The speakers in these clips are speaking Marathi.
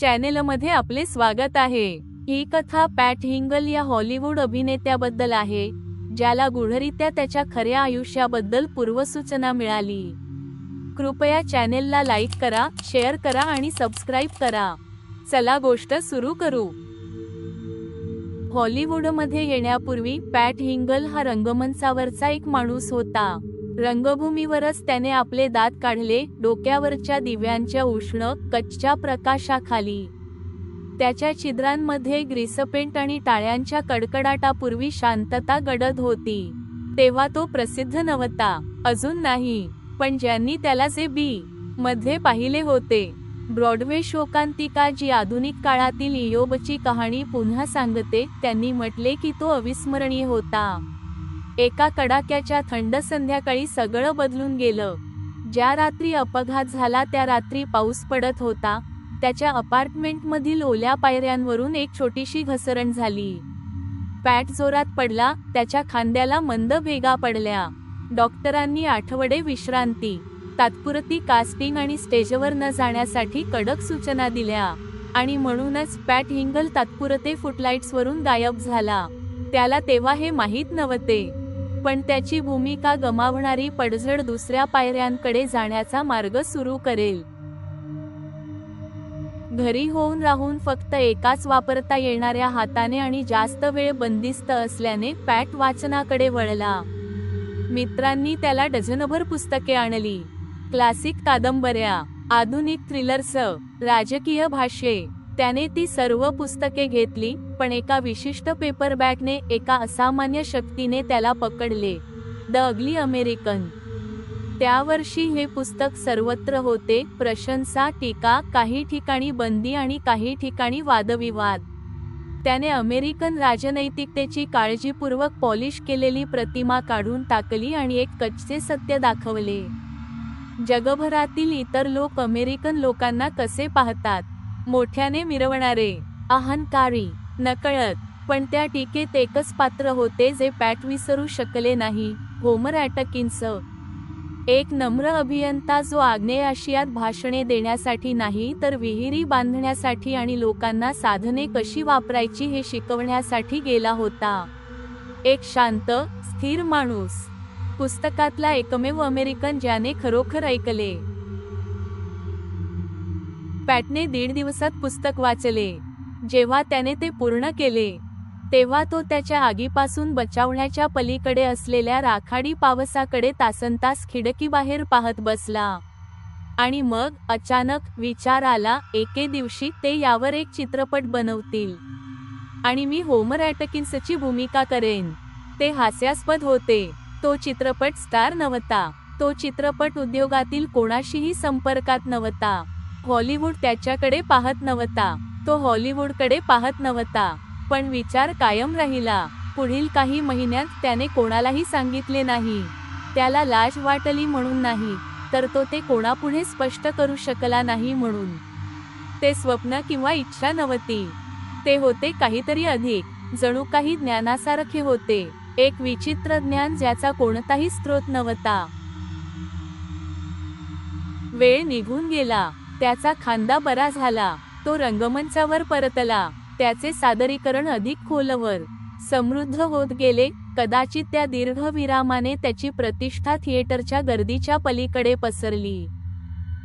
चॅनेलमध्ये आपले स्वागत आहे. ही कथा पॅट हिंगल या हॉलिवूड अभिनेत्याबद्दल आहे ज्याला गूढरित्या त्याच्या खऱ्या आयुष्याबद्दल पूर्वसूचना मिळाली. कृपया चॅनेलला लाईक करा शेअर करा आणि सबस्क्राईब करा. चला गोष्ट सुरू करू. हॉलिवूडमध्ये येण्यापूर्वी पॅट हिंगल हा रंगमंचावरचा एक माणूस होता. रंगभूमीवरच त्याने आपले दात काढले डोक्यावरच्या दिव्यांच्या उष्ण कच्च्या प्रकाशाखाली. त्याच्या छिद्रांमध्ये ग्रीसपेंट आणि टाळ्यांच्या कडकडाटापूर्वी शांतता गडद होती. तेव्हा तो प्रसिद्ध नव्हता. अजून नाही. पण ज्यांनी त्याला जे बी. मध्ये पाहिले होते. ब्रॉडवे शोकांतिका जी आधुनिक काळातील इयोबची कहाणी पुन्हा सांगते त्यांनी म्हटले की तो अविस्मरणीय होता. एका कडाक्याच्या थंड संध्याकाळी सगळं बदलून गेलं. ज्या रात्री अपघात झाला त्या रात्री पाऊस पडत होता. त्याच्या अपार्टमेंटमधील ओल्या पायऱ्यांवरून एक छोटीशी घसरण झाली. पॅट जोरात पडला त्याच्या खांद्याला मंद भेगा पडल्या. डॉक्टरांनी आठवडे विश्रांती तात्पुरती कास्टिंग आणि स्टेजवर न जाण्यासाठी कडक सूचना दिल्या. आणि म्हणूनच पॅट हिंगल तात्पुरते फुटलाईट्सवरून गायब झाला. त्याला तेव्हा हे माहीत नव्हते. पण त्याची भूमिका गमावणारी पडझड दुसऱ्या पायऱ्यांकडे जाण्याचा मार्ग सुरू करेल. घरी होऊन राहून फक्त एकाच वापरता येणाऱ्या हाताने आणि जास्त वेळ बंदिस्त असल्याने पॅट वाचनाकडे वळला. मित्रांनी त्याला डझनभर पुस्तके आणली. क्लासिक कादंबऱ्या आधुनिक थ्रिलर्स राजकीय भाषे त्याने ती सर्व पुस्तके घेतली पण एका विशिष्ट पेपरबॅगने एका असामान्य शक्तीने त्याला पकडले. The ugly American. त्या वर्षी हे पुस्तक सर्वत्र होते प्रशंसा टीका काही ठिकाणी बंदी आणि काही ठिकाणी वादविवाद. त्याने अमेरिकन राजनैतिकतेची काळजीपूर्वक पॉलिश केलेली प्रतिमा काढून टाकली आणि एक कच्चे सत्य दाखवले. जगभरातील इतर लोक अमेरिकन लोकांना कसे पाहतात? मोठ्याने मिरवणारे अहंकारी नकळत पण त्या टीकेत एकच पात्र होते जे पॅट विसरू शकले नाही होमर ॲटकिन्स एक नम्र अभियंता जो आग्नेय आशियात भाषणे देण्यासाठी नाही तर विहिरी बांधण्यासाठी आणि लोकांना साधने कशी वापरायची हे शिकवण्यासाठी गेला होता. एक शांत स्थिर माणूस. पुस्तकातला एकमेव अमेरिकन ज्याने खरोखर ऐकले. पॅटने दीड दिवसात पुस्तक वाचले. जेव्हा त्याने ते पूर्ण केले तेव्हा तो त्याच्या आगीपासून बचावण्याच्या पलीकडे असलेल्या राखाडी पावसाकडे तासनतास खिडकीबाहेर पाहत बसला. आणि मग अचानक विचार आला एके दिवशी ते यावर एक चित्रपट बनवतील. आणि मी होमर ॲटकिन्सची भूमिका करेन. ते हास्यास्पद होते. तो चित्रपट स्टार नव्हता. तो चित्रपट उद्योगातील कोणाशीही संपर्कात नव्हता. हॉलिवूड त्याच्याकडे पाहत नव्हता. तो हॉलिवूडकडे पाहत नव्हता. पण विचार कायम राहिला. पुढील काही महिन्यात त्याने कोणालाही सांगितले नाही. त्याला लाज वाटली म्हणून नाही तर तो ते कोणापुढे स्पष्ट करू शकला नाही म्हणून. ते स्वप्न किंवा इच्छा नव्हती. ते होते काहीतरी अधिक जणू काही ज्ञानासारखे होते. एक विचित्र ज्ञान ज्याचा कोणताही स्रोत नव्हता. वेळ निघून गेला. त्याचा खांदा बरा झाला. तो रंगमंचावर परतला. त्याचे सादरीकरण अधिक खोलवर. समृद्ध होत गेले. कदाचित त्या दीर्घ विरामाने त्याची प्रतिष्ठा थिएटरच्या गर्दीच्या पलीकडे पसरली.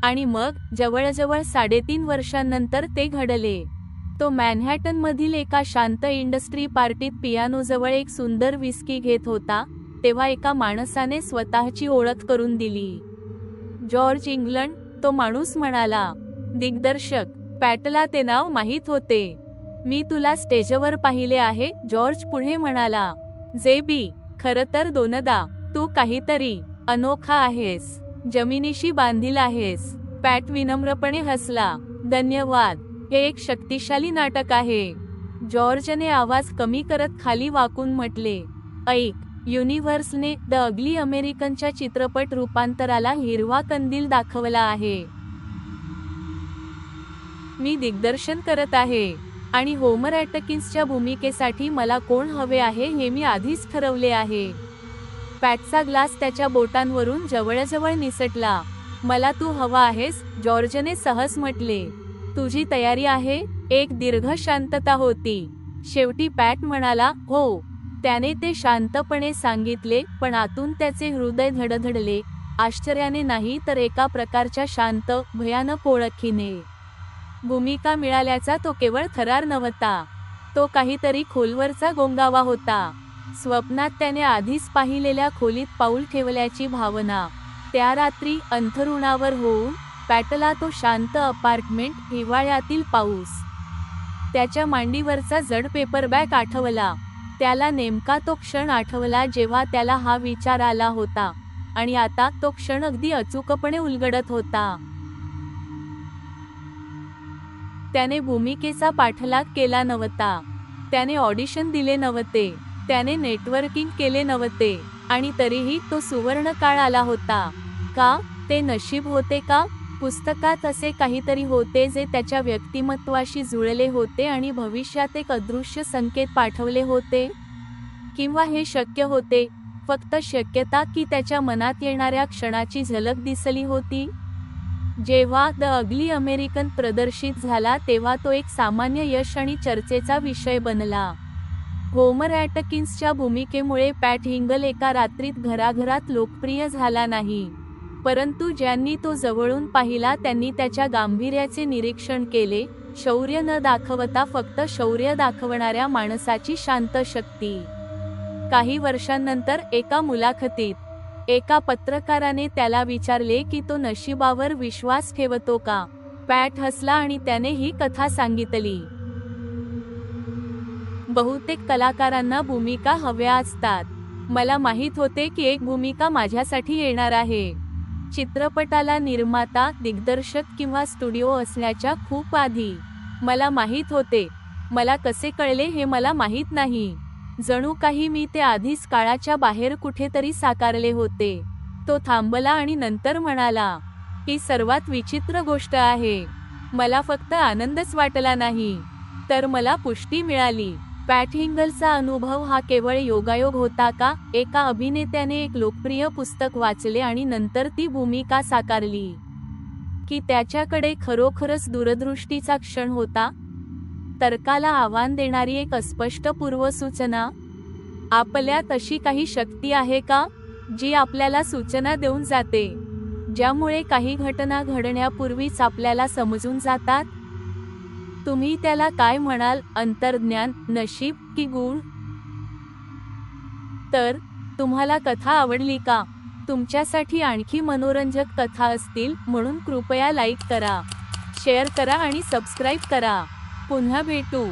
आणि मग जवळजवळ साडेतीन वर्षांनंतर ते घडले. तो मॅनहॅटन मधील एका शांत इंडस्ट्री पार्टीत पियानोजवळ एक सुंदर विस्की घेत होता तेव्हा एका माणसाने स्वतःची ओळख करून दिली. जॉर्ज इंग्लंड तो माणूस म्हणाला दिग्दर्शक पॅटला ते नाव माहीत होते. मी तुला स्टेजवर पाहिले आहे जॉर्ज पुढे म्हणाला. जे बी खर तर दोनदा तू काहीतरी अनोखा आहेस जमिनीशी बांधील आहेस. पॅट विनम्रपणे हसला. धन्यवाद हे एक शक्तिशाली नाटक आहे. जॉर्जने आवाज कमी करत खाली वाकून म्हटले. ऐक युनिव्हर्सने द अगली अमेरिकनच्या चित्रपट रूपांतराला हिरवा कंदील दाखवला आहे. मी दिग्दर्शन करत आहे. आणि होमर ॲटकिन्सच्या भूमिकेसाठी मला कोण हवे आहे हे मी आधीच ठरवले आहे. पॅटचा ग्लास त्याच्या बोटांवरून जवळजवळ निसटला. मला तू हवा आहेस जॉर्जने सहज म्हटले. तुझी तयारी आहे? एक दीर्घ शांतता होती. शेवटी पॅट म्हणाला हो. त्याने ते शांतपणे सांगितले पण आतून त्याचे हृदय धडधडले. आश्चर्याने नाही तर एका प्रकारच्या शांत भयानक ओळखीने भूमिका मिळाल्याचा तो केवळ थरार नव्हता. तो काहीतरी खोलवरचा गोंगावा होता. स्वप्नात त्याने आधीच पाहिलेल्या खोलीत पाऊल ठेवल्याची भावना. त्या रात्री अंथरुणावर होऊन पॅटला तो शांत अपार्टमेंट हिवाळ्यातील पाऊस. त्याच्या मांडीवरचा जड पेपर बॅग आठवला. त्याला नेमका तो क्षण आठवला जेव्हा त्याला हा विचार आला होता आणि आता तो क्षण अगदी अचूकपणे उलगडत होता. त्याने भूमिकेचा पाठलाग केला नव्हता. त्याने ऑडिशन दिले नव्हते. त्याने नेटवर्किंग केले नव्हते आणि तरीही तो सुवर्ण काळ आला होता. का? ते नशीब होते का? पुस्तकात असे काहीतरी होते जे त्याच्या व्यक्तिमत्वाशी जुळले होते आणि भविष्यात एक अदृश्य संकेत पाठवले होते. किंवा हे शक्य होते फक्त शक्यता की त्याच्या मनात येणाऱ्या क्षणाची झलक दिसली होती. जेव्हा द अगली अमेरिकन प्रदर्शित झाला तेव्हा तो एक सामान्य यश आणि चर्चेचा विषय बनला. होमर ॲटकिन्सच्या भूमिकेमुळे पॅट हिंगल एका रात्रीत घराघरात लोकप्रिय झाला नाही. परंतु ज्यांनी तो जवळून पाहिला त्यांनी त्याच्या गांभीर्याचे निरीक्षण केले शौर्य न दाखवता फक्त शौर्य दाखवणाऱ्या माणसाची शांत शक्ती. काही वर्षांनंतर एका मुलाखतीत एका पत्रकाराने त्याला विचारले की तो नशिबावर विश्वास ठेवतो का? पॅट हसला आणि त्याने ही कथा सांगितली. बहुतेक कलाकारांना भूमिका हव्या असतात. मला माहीत होते की एक भूमिका माझ्यासाठी येणार आहे. चित्रपटाला निर्माता दिग्दर्शक किंवा स्टुडिओ असण्याच्या खूप आधी. मला माहीत होते. मला कसे कळले हे मला माहीत नाही. जणू काही मी ते आधीच काळाच्या बाहेर कुठेतरी साकारले होते. तो थांबला आणि नंतर म्हणाला ही सर्वात विचित्र गोष्ट आहे. मला फक्त आनंदच वाटला नाही. तर मला पुष्टी मिळाली. पॅटहिंगलचा अनुभव हा केवळ योगायोग होता का? एका अभिनेत्याने एक लोकप्रिय पुस्तक वाचले आणि नंतर ती भूमिका साकारली. की त्याच्याकडे खरोखरच दूरदृष्टीचा क्षण होता? तर्काला आव्हान देणारी एक अस्पष्ट पूर्वसूचना? आपल्यात अशी काही शक्ती आहे का? जी आपल्याला सूचना देऊन जाते. ज्यामुळे काही घटना घडण्यापूर्वीच आपल्याला समजून जातात? तुम्ही त्याला काय म्हणाल? अंतर्ज्ञान नशीब की गुण तर तुम्हाला कथा आवडली का? तुमच्यासाठी आणखी मनोरंजक कथा असतील म्हणून कृपया लाईक करा. शेअर करा आणि सबस्क्राईब करा. पुन्हा भेटू.